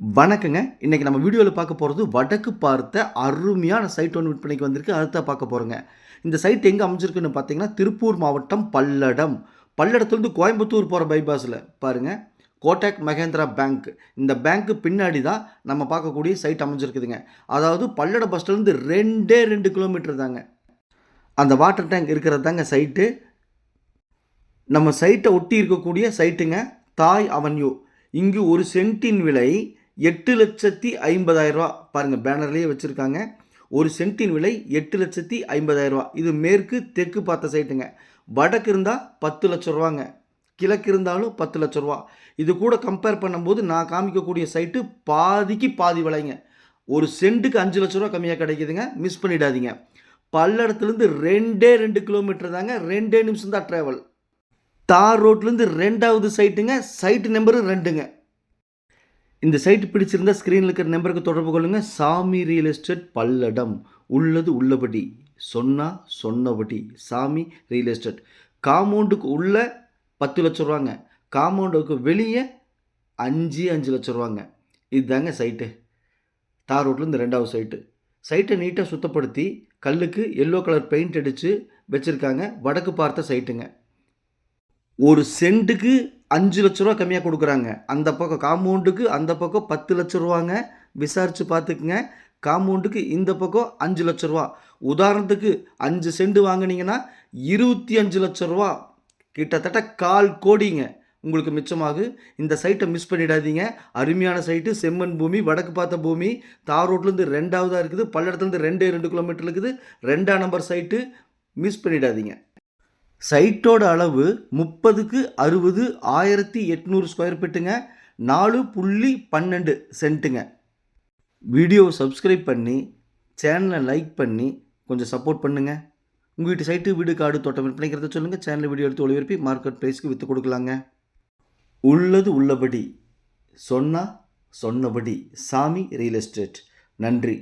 வணக்கங்க. இன்றைக்கி நம்ம வீடியோவில் பார்க்க போகிறது வடக்கு பார்த்த அருமையான சைட் ஒன்று விற்பனைக்கு வந்திருக்கு. அடுத்த பார்க்க போகிறோங்க இந்த சைட் எங்கே அமைஞ்சிருக்குன்னு பார்த்தீங்கன்னா திருப்பூர் மாவட்டம் பல்லடம். பல்லடத்துலேருந்து கோயம்புத்தூர் போகிற பைபாஸில் பாருங்கள் கோட்டாக் மகேந்திரா பேங்க். இந்த பேங்க்கு பின்னாடி தான் நம்ம பார்க்கக்கூடிய சைட் அமைஞ்சிருக்குதுங்க. அதாவது பல்லட பஸ்லேருந்து ரெண்டே ரெண்டு கிலோமீட்டர் தாங்க. அந்த வாட்டர் டேங்க் இருக்கிறது தாங்க சைட்டு நம்ம சைட்டை ஒட்டி இருக்கக்கூடிய சைட்டுங்க தாய் அவன்யூ இங்கு ஒரு சென்ட்டின் விலை எட்டு லட்சத்தி ஐம்பதாயிரம் ரூபா. பாருங்கள் பேனர்லேயே வச்சுருக்காங்க. ஒரு சென்ட்டின் விலை எட்டு லட்சத்தி ஐம்பதாயிரம் ரூபா. இது மேற்கு தெற்கு பார்த்த சைட்டுங்க. வடக்கு இருந்தால் பத்து லட்ச ரூபாங்க. கிழக்கு இருந்தாலும் பத்து லட்ச ரூபா. இது கூட கம்பேர் பண்ணும்போது நான் காமிக்கக்கூடிய சைட்டு பாதிக்கு பாதி விலைங்க. ஒரு சென்ட்டுக்கு அஞ்சு லட்ச ரூபா கம்மியாக கிடைக்குதுங்க. மிஸ் பண்ணிடாதீங்க. பல்லடத்துலேருந்து ரெண்டே ரெண்டு கிலோமீட்டர் தாங்க. ரெண்டே நிமிஷம் தான் ட்ராவல் தார் ரோட்லேருந்து ரெண்டாவது சைட்டுங்க. Site number ரெண்டுங்க. இந்த சைட் பிடிச்சிருந்தா ஸ்க்ரீனில் இருக்கிற நம்பருக்கு தொடர்பு கொள்ளுங்கள் சாமி ரியல் எஸ்டேட் பல்லடம். உள்ளது உள்ளபடி. சொன்னா சொன்னபடி. சாமி ரியல் எஸ்டேட் காம்பவுண்டுக்கு உள்ளே பத்து லட்ச ரூபாங்க. காம்பவுண்டுக்கு வெளியே அஞ்சு அஞ்சு லட்ச ரூபாங்க. இதுதாங்க சைட்டு. தார் ரோட்லேருந்து ரெண்டாவது சைட்டு. சைட்டை நீட்டாக சுத்தப்படுத்தி கல்லுக்கு எல்லோ கலர் பெயிண்ட் அடித்து வச்சுருக்காங்க. வடக்கு பார்த்த சைட்டுங்க. ஒரு சென்ட்டுக்கு அஞ்சு லட்ச ரூபா கம்மியாக கொடுக்குறாங்க. அந்த பக்கம் காம்பவுண்டுக்கு அந்த பக்கம் பத்து லட்ச ரூபாங்க. விசாரித்து பார்த்துக்குங்க. காம்பவுண்டுக்கு இந்த பக்கம் அஞ்சு லட்ச ரூபா. உதாரணத்துக்கு அஞ்சு செண்டு வாங்கினீங்கன்னா இருபத்தி அஞ்சு லட்ச ரூபா. கிட்டத்தட்ட கால் கோடிங்க. உங்களுக்கு மிச்சமாகு. இந்த சைட்டை மிஸ் பண்ணிடாதீங்க. அருமையான சைட்டு. செம்மண் பூமி வடக்கு பார்த்த பூமி. தார் ரோட்லேருந்து ரெண்டாவதாக இருக்குது. பல்லடத்துலேருந்து ரெண்டே ரெண்டு கிலோமீட்டர் இருக்குது. ரெண்டாம் நம்பர் சைட்டு மிஸ் பண்ணிடாதீங்க. சைட்டோட அளவு முப்பதுக்கு அறுபது ஆயிரத்தி எட்நூறு ஸ்கொயர் ஃபீட்டுங்க நாலு புள்ளி பன்னெண்டு சென்ட்டுங்க வீடியோவை சப்ஸ்கிரைப் பண்ணி சேனலை லைக் பண்ணி கொஞ்சம் சப்போர்ட் பண்ணுங்கள் உங்கள் வீட்டு சைட்டு வீடு காடு தோட்டம் விற்பனைக்கிறத சொல்லுங்கள் சேனலில் வீடியோ எடுத்து ஒளிபரப்பி மார்க்கெட் ப்ரைஸ்க்கு விற்று கொடுக்கலாங்க. உள்ளது உள்ளபடி சொன்னால் சொன்னபடி சாமி ரியல் எஸ்டேட் நன்றி.